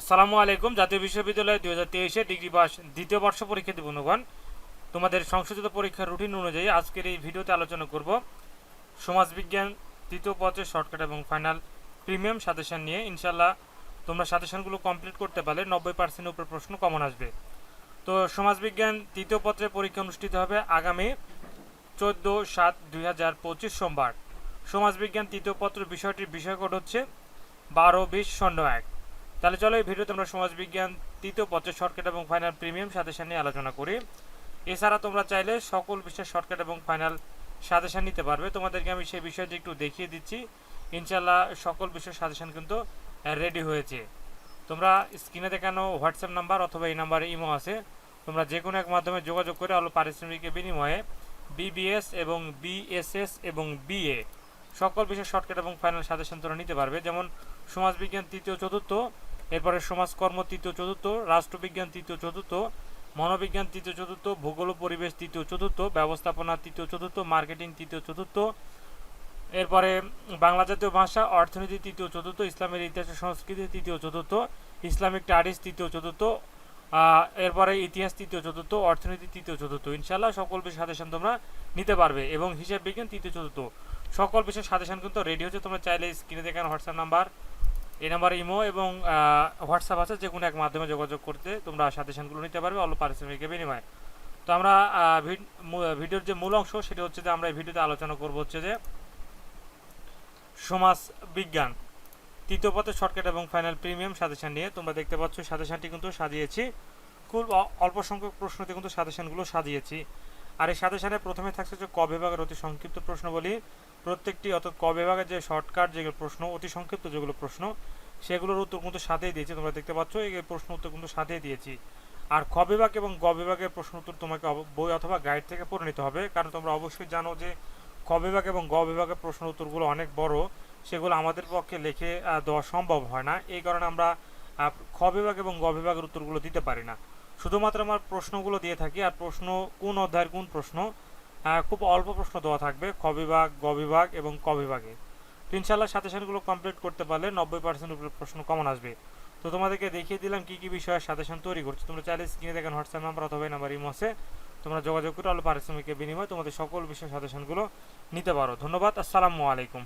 আসসালামু আলাইকুম, জাতীয় বিশ্ববিদ্যালয় দুই হাজার তেইশে ডিগ্রি পাস দ্বিতীয় বর্ষ পরীক্ষার্থী বন্ধুগণ। তোমাদের সংশোধিত পরীক্ষার রুটিন অনুযায়ী আজকের এই ভিডিওতে আলোচনা করব সমাজবিজ্ঞান, তৃতীয় পত্রের শর্টকাট এবং ফাইনাল প্রিমিয়াম সাজেশন নিয়ে। ইনশাল্লাহ তোমরা সাজেশনগুলো কমপ্লিট করতে পারলে নব্বই পার্সেন্টের উপর প্রশ্ন কমন আসবে। তো সমাজবিজ্ঞান তৃতীয় পত্রের পরীক্ষা অনুষ্ঠিত হবে আগামী চোদ্দ সাত দুই হাজার পঁচিশ সোমবার। সমাজবিজ্ঞান তৃতীয় পত্র বিষয়টির বিষয়কোড হচ্ছে বারো বিশ শূন্য এক। তাহলে চলো এই ভিডিওতে আমরা সমাজবিজ্ঞান তৃতীয় পত্রের শর্টকাট এবং ফাইনাল প্রিমিয়াম সাজেশন নিয়ে আলোচনা করি। এছাড়া তোমরা চাইলে সকল বিষয়ের শর্টকাট এবং ফাইনাল সাজেশন নিতে পারবে। তোমাদেরকে আমি সেই বিষয়টি একটু দেখিয়ে দিচ্ছি। ইনশাল্লাহ সকল বিষয়ের সাজেশন কিন্তু রেডি হয়েছে। তোমরা স্ক্রিনে দেখানো হোয়াটসঅ্যাপ নাম্বার অথবা এই নাম্বারে ইমো আছে। তোমরা যে কোনো এক মাধ্যমে যোগাযোগ করে অল্প পারিশ্রমিকের বিনিময়ে বিবিএস এবং বিএসএস এবং বিএ সকল বিষয়ের শর্টকাট এবং ফাইনাল সাজেশন তোমরা নিতে পারবে। যেমন সমাজবিজ্ঞান তৃতীয় চতুর্থ এরপরে সমাজকর্ম তৃতীয় চতুর্থ, রাষ্ট্রবিজ্ঞান তৃতীয় চতুর্থ, মনোবিজ্ঞান তৃতীয় চতুর্থ, ভূগোল পরিবেশ তৃতীয় চতুর্থ, ব্যবস্থাপনা তৃতীয় চতুর্থ, মার্কেটিং তৃতীয় চতুর্থ। এরপরে বাংলা জাতীয় ভাষা, অর্থনীতি তৃতীয় চতুর্থ, ইসলামের ইতিহাস সংস্কৃতি তৃতীয় চতুর্থ, ইসলামিক স্টাডিজ তৃতীয় চতুর্থ এরপরে ইতিহাস তৃতীয় চতুর্থ, অর্থনীতি তৃতীয় চতুর্থ। ইনশাল্লাহ সকল বিষয় সাজেশন তোমরা নিতে পারবে এবং হিসাব বিজ্ঞান তৃতীয় চতুর্থ। সকল বিষয় সাজেশন কিন্তু রেডি হচ্ছে তোমরা চাইলে স্ক্রিনে দেখানো হোয়াটসঅ্যাপ নাম্বার এই নাম্বার ইমো এবং হোয়াটসঅ্যাপ আছে যে কোনো এক মাধ্যমে যোগাযোগ করতে তোমরা সাজেশনগুলো নিতে পারবে অল্প পারিশ্রমিকের বিনিময়ে। তো আমরা ভিডিওর যে মূল অংশ সেটা হচ্ছে যে আমরা এই ভিডিওতে আলোচনা করব হচ্ছে যে সমাজ বিজ্ঞান। তৃতীয় পথে শর্টকাট এবং ফাইনাল প্রিমিয়াম সাজেশন নিয়ে তোমরা দেখতে পাচ্ছ, সাজেশনটি কিন্তু সাজিয়েছি। খুব অল্প সংখ্যক প্রশ্নতে কিন্তু সাজেশনগুলো সাজিয়েছি। আর এর সাথে সাথে প্রথমে থাকছে যে ক বিভাগের অতি সংক্ষিপ্ত প্রশ্ন বলি। প্রত্যেকটি অর্থাৎ ক বিভাগের যে শর্টকাট যেগুলো প্রশ্ন, অতি সংক্ষিপ্ত যেগুলো প্রশ্ন, সেগুলোর উত্তর কিন্তু সাথেই দিয়েছি। তোমরা দেখতে পাচ্ছ, এই প্রশ্ন উত্তর কিন্তু সাথেই দিয়েছি। আর খ বিভাগ এবং গ বিভাগের প্রশ্ন উত্তর তোমাকে বই অথবা গাইড থেকে পড়ে নিতে হবে, কারণ তোমরা অবশ্যই জানো যে ক বিভাগ এবং গ বিভাগের প্রশ্ন উত্তরগুলো অনেক বড়, সেগুলো আমাদের পক্ষে লেখে দেওয়া সম্ভব হয় না। এই কারণে আমরা খ বিভাগ এবং গ বিভাগের উত্তরগুলো দিতে পারি না। শুধুমাত্র আমার প্রশ্নগুলো দিয়ে থাকি, আর প্রশ্ন কোন অধ্যায়ের কোন প্রশ্ন? খুব অল্প প্রশ্ন দেওয়া থাকবে, খ বিভাগ, গ বিভাগ এবং ক বিভাগে। তো ইনশাল্লাহ সাজেশনগুলো কমপ্লিট করতে পারলে নব্বই পার্সেন্ট উপরে প্রশ্ন কমন আসবে। তো তোমাদেরকে দেখিয়ে দিলাম কি কি বিষয়ে সাজেশন তৈরি করছি। তোমরা চাইলে স্ক্রিনে দেখেন হোয়াটসঅ্যাপ নাম্বার অথবা নাম্বার ইমোসে তোমরা যোগাযোগ করে অল্প পারিশ্রমিকের বিনিময়ে তোমাদের সকল বিষয় সাজেশনগুলো নিতে পারো। ধন্যবাদ, আসসালামু আলাইকুম।